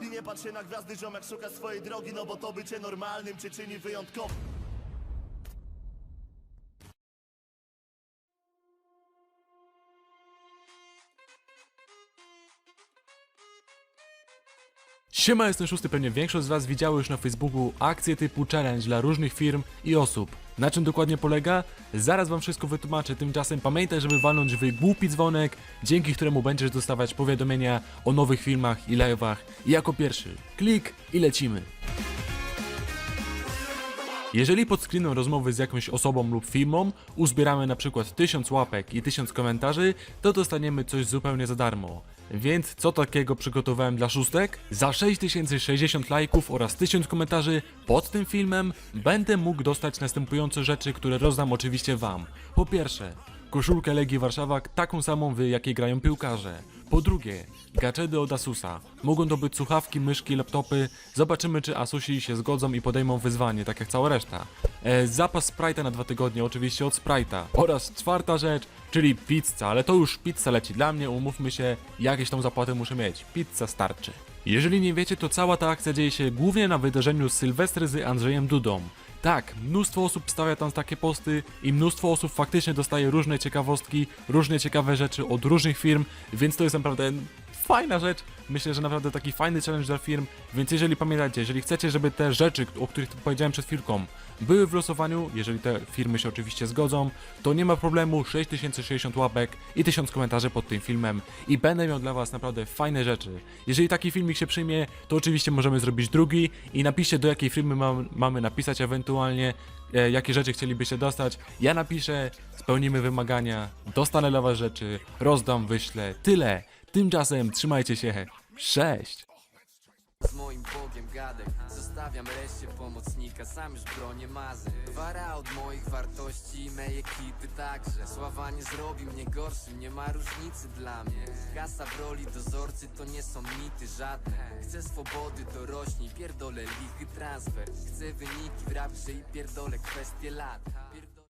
I nie patrz się na gwiazdy, ziomek szuka swojej drogi No bo to bycie normalnym cię czyni wyjątkowym Siema, jestem szósty, pewnie większość z was widziało już na Facebooku akcje typu challenge dla różnych firm i osób. Na czym dokładnie polega? Zaraz wam wszystko wytłumaczę, tymczasem pamiętaj, żeby walnąć w głupi dzwonek, dzięki któremu będziesz dostawać powiadomienia o nowych filmach i live'ach. Jako pierwszy, klik i lecimy. Jeżeli pod screenem rozmowy z jakąś osobą lub firmą uzbieramy na przykład 1000 łapek i 1000 komentarzy, to dostaniemy coś zupełnie za darmo. Więc co takiego przygotowałem dla szóstek? Za 6060 lajków oraz 1000 komentarzy pod tym filmem będę mógł dostać następujące rzeczy, które rozdam oczywiście wam. Po pierwsze, koszulkę Legii Warszawa, taką samą w jakiej grają piłkarze. Po drugie, gadżety od Asusa. Mogą to być słuchawki, myszki, laptopy. Zobaczymy, czy Asusi się zgodzą i podejmą wyzwanie, tak jak cała reszta. E, zapas Sprite'a na dwa tygodnie, oczywiście od Sprite'a. Oraz czwarta rzecz, czyli pizza, ale to już pizza leci dla mnie, umówmy się, jakieś tą zapłatę muszę mieć. Pizza starczy. Jeżeli nie wiecie, to cała ta akcja dzieje się głównie na wydarzeniu Sylwestry z Andrzejem Dudą. Tak, mnóstwo osób stawia tam takie posty i mnóstwo osób faktycznie dostaje różne ciekawostki, różne ciekawe rzeczy od różnych firm, więc to jest naprawdę fajna rzecz. Myślę, że naprawdę taki fajny challenge dla firm, więc jeżeli pamiętacie, jeżeli chcecie, żeby te rzeczy, o których powiedziałem przed chwilką, były w losowaniu, jeżeli te firmy się oczywiście zgodzą, to nie ma problemu, 6060 łapek i 1000 komentarzy pod tym filmem i będę miał dla was naprawdę fajne rzeczy. Jeżeli taki filmik się przyjmie, to oczywiście możemy zrobić drugi i napiszcie do jakiej firmy mam, mamy napisać ewentualnie, e, jakie rzeczy chcielibyście dostać. Ja napiszę, spełnimy wymagania, dostanę dla was rzeczy, rozdam, wyślę, tyle. Tymczasem trzymajcie się, cześć! Z moim Bogiem gadek. Zostawiam reszcie pomocnika Sam już bronię mazy. Wara od moich wartości i mej ekipy także. Sława nie zrobi mnie gorszym Nie ma różnicy dla mnie. Kasa w roli dozorcy to nie są mity żadne. Chcę swobody to rośnie Pierdolę lichy transfer. Chcę wyniki w rapsze i pierdolę kwestie lat. Pierdolę